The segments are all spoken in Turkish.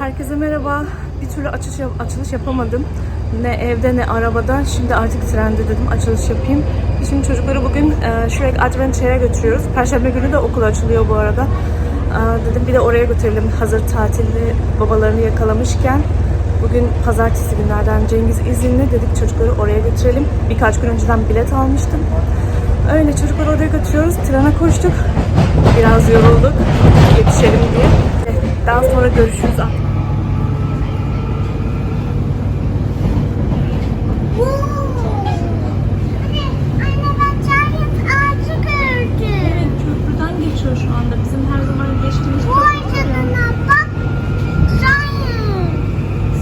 Herkese merhaba. Bir türlü yap- açılış yapamadım. Ne evde ne arabada. Şimdi artık trende dedim açılış yapayım. Şimdi çocukları bugün e, Shrek Adventure'a götürüyoruz. Perşembe günü de okul açılıyor bu arada. E, dedim bir de oraya götürelim hazır tatilli babalarını yakalamışken. Bugün pazartesi günlerden Cengiz izinli dedik çocukları oraya götürelim. Birkaç gün önceden bilet almıştım. Öyle çocukları oraya götürüyoruz. Trene koştuk. Biraz yorulduk. Yetişelim diye. Daha sonra görüşürüz. Anne ben giant ağacı gördüm. köprüden geçiyor şu anda. Bizim her zaman geçtiğimiz Vay canına bak. Giant.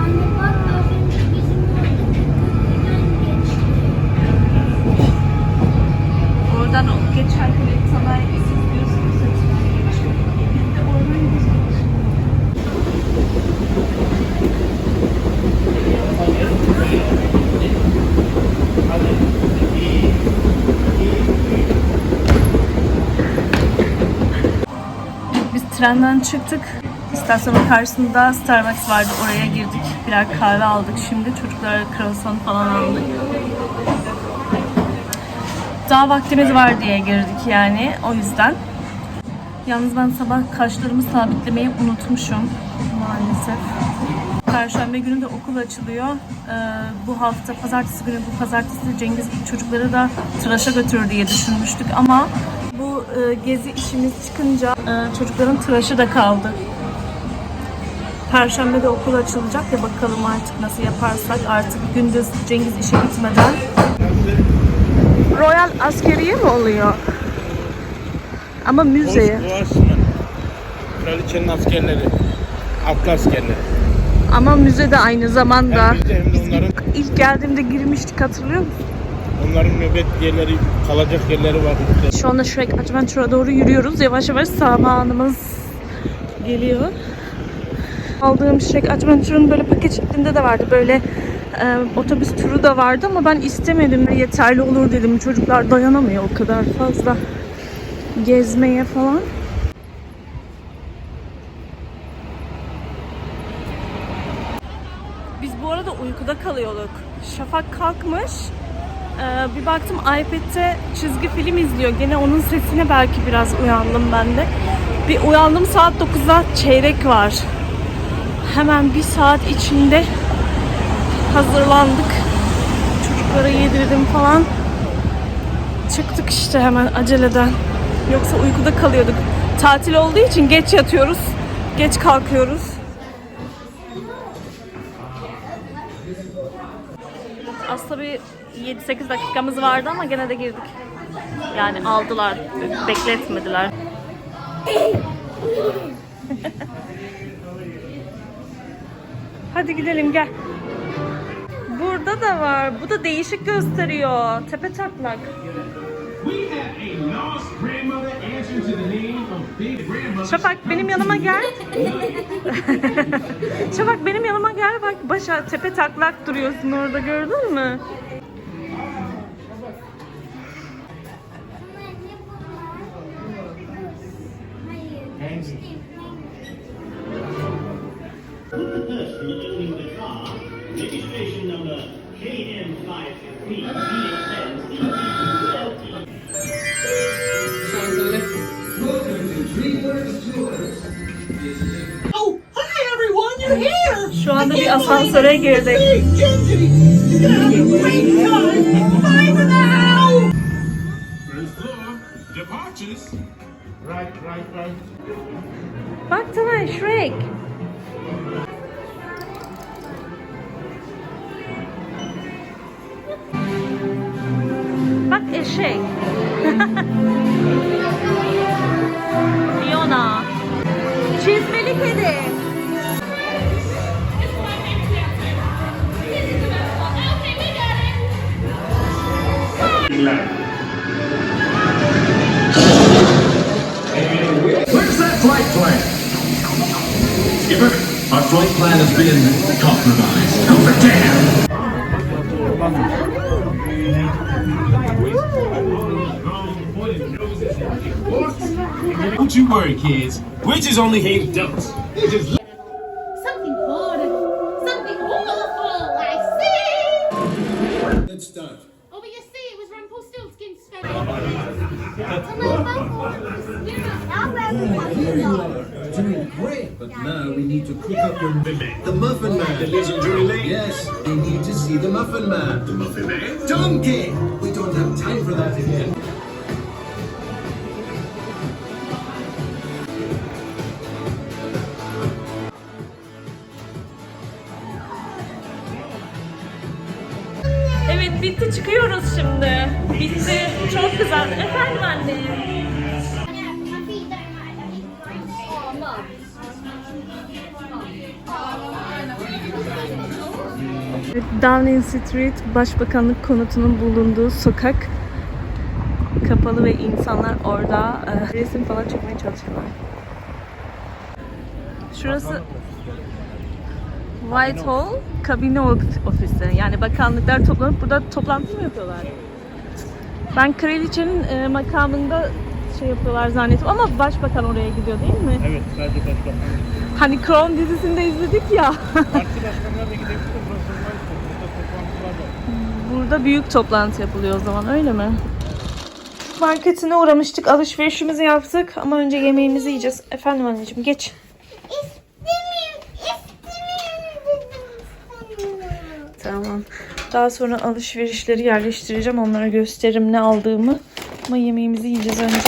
Anne bak az önce bizim oradaki köprüden geçti. Oradan o geçerken sana siz diyorsunuz sesinden geçiyor. Biz de oradan geçiyoruz. Biz trenden çıktık. İstasyonun karşısında Starbucks vardı. Oraya girdik. Birer kahve aldık şimdi. Çocuklara croissant falan aldık. Daha vaktimiz var diye girdik yani o yüzden. Yalnız ben sabah kaşlarımı sabitlemeyi unutmuşum maalesef. Perşembe günü de okul açılıyor. Ee, bu hafta pazartesi günü bu pazartesi Cengiz çocukları da tıraşa götürür diye düşünmüştük ama bu e, gezi işimiz çıkınca e, çocukların tıraşı da kaldı. Perşembe de okul açılacak ya bakalım artık nasıl yaparsak artık gündüz Cengiz işe gitmeden Royal askeriye mi oluyor? Ama müzeye. Boğaziçi'nin kraliçenin askerleri, atlı askerleri. Ama müze de aynı zamanda. Hem bizde hem de onların, İlk geldiğimde girmiştik hatırlıyor musun? Onların nöbet yerleri, kalacak yerleri var. Şu anda Shrek Adventure'a doğru yürüyoruz. Yavaş yavaş zamanımız geliyor. Aldığım Shrek Adventure'ın böyle paket şeklinde de vardı. Böyle e, otobüs turu da vardı ama ben istemedim. Yeterli olur dedim. Çocuklar dayanamıyor o kadar fazla gezmeye falan. Biz bu arada uykuda kalıyorduk. Şafak kalkmış. Ee, bir baktım iPad'te çizgi film izliyor. Gene onun sesine belki biraz uyandım ben de. Bir uyandım saat 9'da çeyrek var. Hemen bir saat içinde hazırlandık. Çocuklara yedirdim falan. Çıktık işte hemen aceleden. Yoksa uykuda kalıyorduk. Tatil olduğu için geç yatıyoruz. Geç kalkıyoruz. Aslında bir 7-8 dakikamız vardı ama gene de girdik. Yani aldılar, bekletmediler. Hadi gidelim gel. Burada da var. Bu da değişik gösteriyor. Tepe taklak. Şafak benim yanıma gel. Şafak benim yanıma gel bak başa tepe taklak duruyorsun orada gördün mü? Oh, hi everyone, you're here! Şu anda bir asansöre girdik. Hey, Gingy! You're gonna Shrek. Bak eşek. Fiona. Çizmeli kedi. Where's that flight plan? Skipper, our flight plan has been compromised. Oh, damn! You worry, kids. Witches only hate adults. They just Something horrible. Something awful, I say. Let's start. Oh, but you see, it was Rumpelstiltskin's spirit. It's a little the spirit. Now Here you are, doing great. But now we need to cook up your the Muffin Man. the legendary lane. Yes, they need to see the Muffin Man. The Muffin Man. Donkey! We don't have time for that again. Evet bitti çıkıyoruz şimdi. Bitti. Çok güzel. Efendim anne. Downing Street Başbakanlık konutunun bulunduğu sokak kapalı ve insanlar orada e, resim falan çekmeye çalışıyorlar. Şurası Whitehall kabine of- ofisi. Yani bakanlıklar toplanıp burada toplantı mı yapıyorlar? Ben kraliçenin e, makamında şey yapıyorlar zannettim ama başbakan oraya gidiyor değil mi? Evet, sadece başkan. Hani Crown dizisinde izledik ya. Parti da gidebilir. Burası. Burada toplantılar var. Burada büyük toplantı yapılıyor o zaman öyle mi? Marketine uğramıştık, alışverişimizi yaptık ama önce yemeğimizi yiyeceğiz. Efendim anneciğim geç. Tamam. Daha sonra alışverişleri yerleştireceğim. Onlara gösteririm ne aldığımı. Ama yemeğimizi yiyeceğiz önce.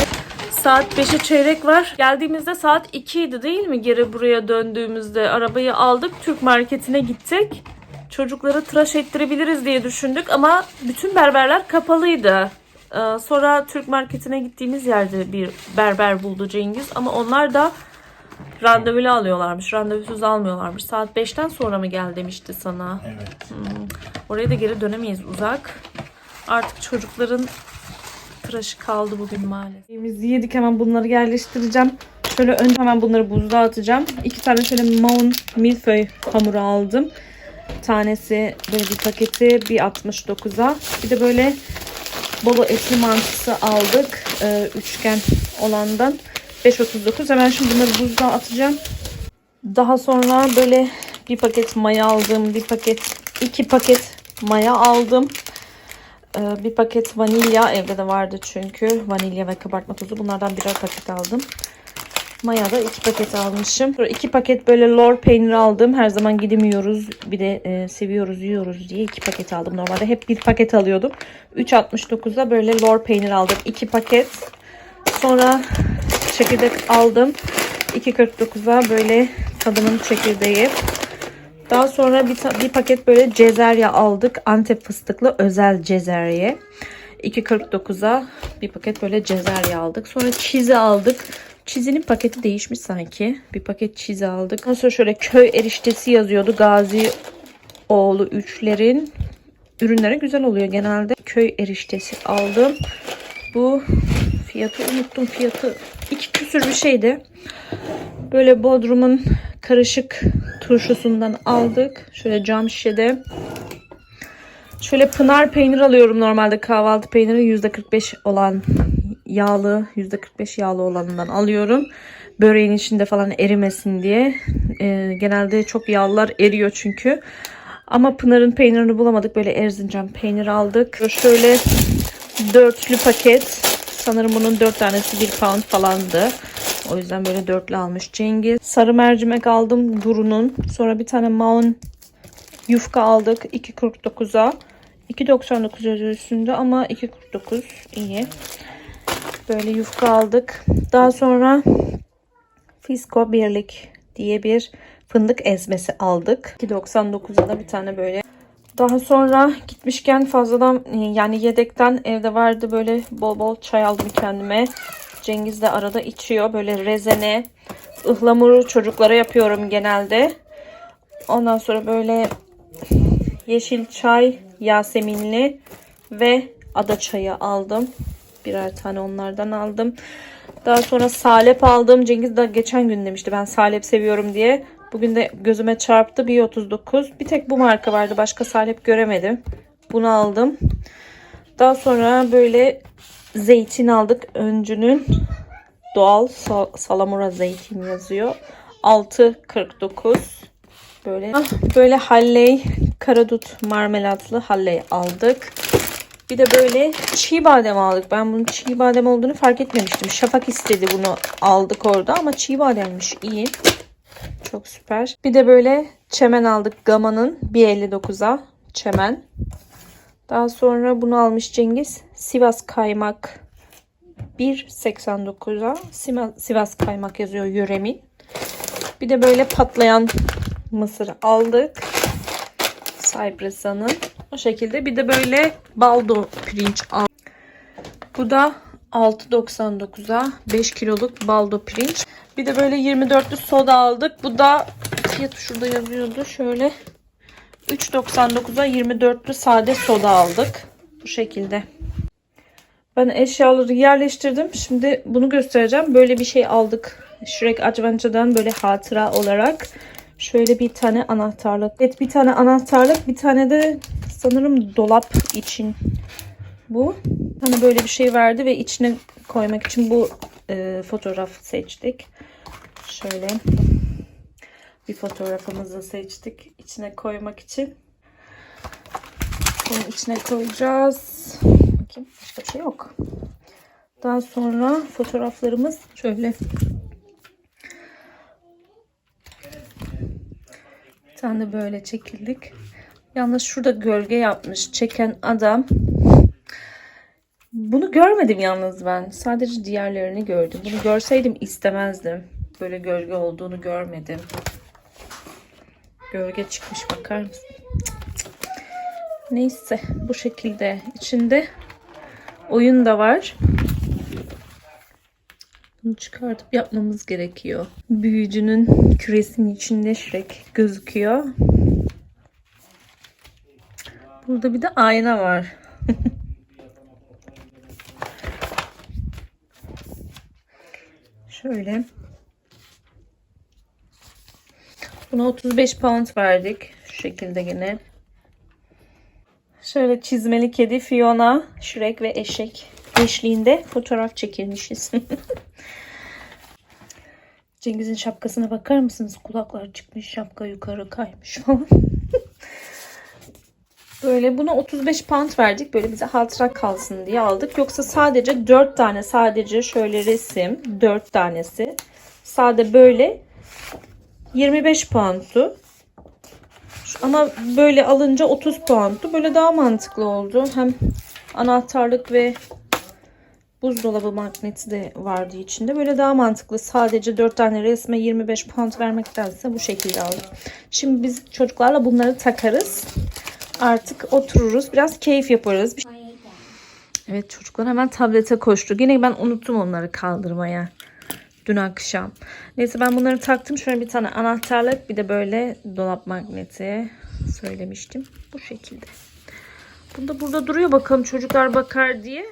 Saat 5'e çeyrek var. Geldiğimizde saat 2 idi değil mi? Geri buraya döndüğümüzde arabayı aldık. Türk marketine gittik. Çocukları tıraş ettirebiliriz diye düşündük ama bütün berberler kapalıydı. Ee, Sonra Türk marketine gittiğimiz yerde bir berber buldu Cengiz ama onlar da randevulu alıyorlarmış. Randevusuz almıyorlarmış. Saat 5'ten sonra mı gel demişti sana. Evet. Oraya da geri dönemeyiz uzak. Artık çocukların tıraşı kaldı bugün maalesef. Yemeğimizi yedik hemen bunları yerleştireceğim. Şöyle önce hemen bunları buzluğa atacağım. İki tane şöyle maun milföy hamuru aldım. Tanesi böyle bir paketi bir 69'a. Bir de böyle bolo etli mantısı aldık. Ee, üçgen olandan. 5.39. Hemen şimdi bunları buzluğa atacağım. Daha sonra böyle bir paket maya aldım. Bir paket, iki paket maya aldım. Ee, bir paket vanilya evde de vardı çünkü. Vanilya ve kabartma tozu. Bunlardan birer paket aldım. Maya da iki paket almışım. Sonra iki paket böyle lor peyniri aldım. Her zaman gidemiyoruz. Bir de e, seviyoruz, yiyoruz diye iki paket aldım. Normalde hep bir paket alıyordum. 3.69'da böyle lor peynir aldım. iki paket. Sonra çekirdek aldım. 2.49'a böyle tadımın çekirdeği. Daha sonra bir, bir paket böyle cezerye aldık. Antep fıstıklı özel cezerye. 2.49'a bir paket böyle cezerye aldık. Sonra çizi aldık. Çizinin paketi değişmiş sanki. Bir paket çizi aldık. Ondan sonra şöyle köy eriştesi yazıyordu. Gazi oğlu üçlerin ürünleri güzel oluyor genelde. Köy eriştesi aldım. Bu fiyatı unuttum fiyatı. İki küsür bir şeydi. Böyle Bodrum'un karışık turşusundan aldık. Şöyle cam şişede. Şöyle pınar peynir alıyorum normalde kahvaltı peyniri %45 olan yağlı %45 yağlı olanından alıyorum. Böreğin içinde falan erimesin diye. Ee, genelde çok yağlılar eriyor çünkü. Ama Pınar'ın peynirini bulamadık. Böyle Erzincan peynir aldık. Şöyle dörtlü paket. Sanırım bunun dört tanesi bir pound falandı. O yüzden böyle dörtlü almış Cengiz. Sarı mercimek aldım Duru'nun. Sonra bir tane maun yufka aldık 2.49'a. 2.99 yazıyor üstünde ama 2.49 iyi. Böyle yufka aldık. Daha sonra Fisco Birlik diye bir fındık ezmesi aldık. 2.99'a da bir tane böyle. Daha sonra gitmişken fazladan yani yedekten evde vardı böyle bol bol çay aldım kendime. Cengiz de arada içiyor. Böyle rezene, ıhlamuru çocuklara yapıyorum genelde. Ondan sonra böyle yeşil çay, yaseminli ve ada çayı aldım. Birer tane onlardan aldım. Daha sonra salep aldım. Cengiz de geçen gün demişti ben salep seviyorum diye. Bugün de gözüme çarptı. 1.39. Bir tek bu marka vardı. Başka salep göremedim. Bunu aldım. Daha sonra böyle zeytin aldık. Öncünün doğal sa- salamura zeytin yazıyor. 6.49 böyle Ah, böyle halley karadut marmelatlı halley aldık. Bir de böyle çiğ badem aldık. Ben bunun çiğ badem olduğunu fark etmemiştim. Şafak istedi bunu aldık orada ama çiğ bademmiş. iyi. Çok süper. Bir de böyle çemen aldık. Gama'nın 1.59'a çemen. Daha sonra bunu almış Cengiz. Sivas kaymak 1.89'a Sima- Sivas kaymak yazıyor yöremin. Bir de böyle patlayan mısır aldık. Cypress'ın o şekilde. Bir de böyle baldo pirinç aldık. Bu da 6.99'a 5 kiloluk baldo pirinç. Bir de böyle 24'lü soda aldık. Bu da fiyatı şurada yazıyordu. Şöyle 3.99'a 24'lü sade soda aldık. Bu şekilde. Ben eşyaları yerleştirdim. Şimdi bunu göstereceğim. Böyle bir şey aldık. Shrek Adventure'dan böyle hatıra olarak. Şöyle bir tane anahtarlık. Evet bir tane anahtarlık. Bir tane de sanırım dolap için bu. Hani böyle bir şey verdi ve içine koymak için bu e, fotoğraf seçtik. Şöyle bir fotoğrafımızı seçtik. içine koymak için. Bunu içine koyacağız. Bakayım başka şey yok. Daha sonra fotoğraflarımız şöyle. Bir tane böyle çekildik. Yalnız şurada gölge yapmış. Çeken adam. Bunu görmedim yalnız ben. Sadece diğerlerini gördüm. Bunu görseydim istemezdim. Böyle gölge olduğunu görmedim. Gölge çıkmış bakar mısın? Neyse bu şekilde içinde oyun da var. Bunu çıkartıp yapmamız gerekiyor. Büyücünün küresinin içinde Shrek gözüküyor. Burada bir de ayna var. Şöyle. Buna 35 pound verdik. Şu şekilde yine. Şöyle çizmeli kedi Fiona, Shrek ve eşek eşliğinde fotoğraf çekilmişiz. Cengiz'in şapkasına bakar mısınız? Kulaklar çıkmış, şapka yukarı kaymış falan. Böyle buna 35 pound verdik. Böyle bize hatıra kalsın diye aldık. Yoksa sadece 4 tane sadece şöyle resim 4 tanesi. Sade böyle 25 pound'tu. Ama böyle alınca 30 pound'tu. Böyle daha mantıklı oldu. Hem anahtarlık ve buzdolabı magneti de vardı içinde. Böyle daha mantıklı. Sadece 4 tane resme 25 pound vermektense bu şekilde aldım. Şimdi biz çocuklarla bunları takarız. Artık otururuz. Biraz keyif yaparız. Evet çocuklar hemen tablete koştu. Yine ben unuttum onları kaldırmaya. Dün akşam. Neyse ben bunları taktım. Şöyle bir tane anahtarlık bir de böyle dolap magneti söylemiştim. Bu şekilde. Bunda burada duruyor bakalım çocuklar bakar diye.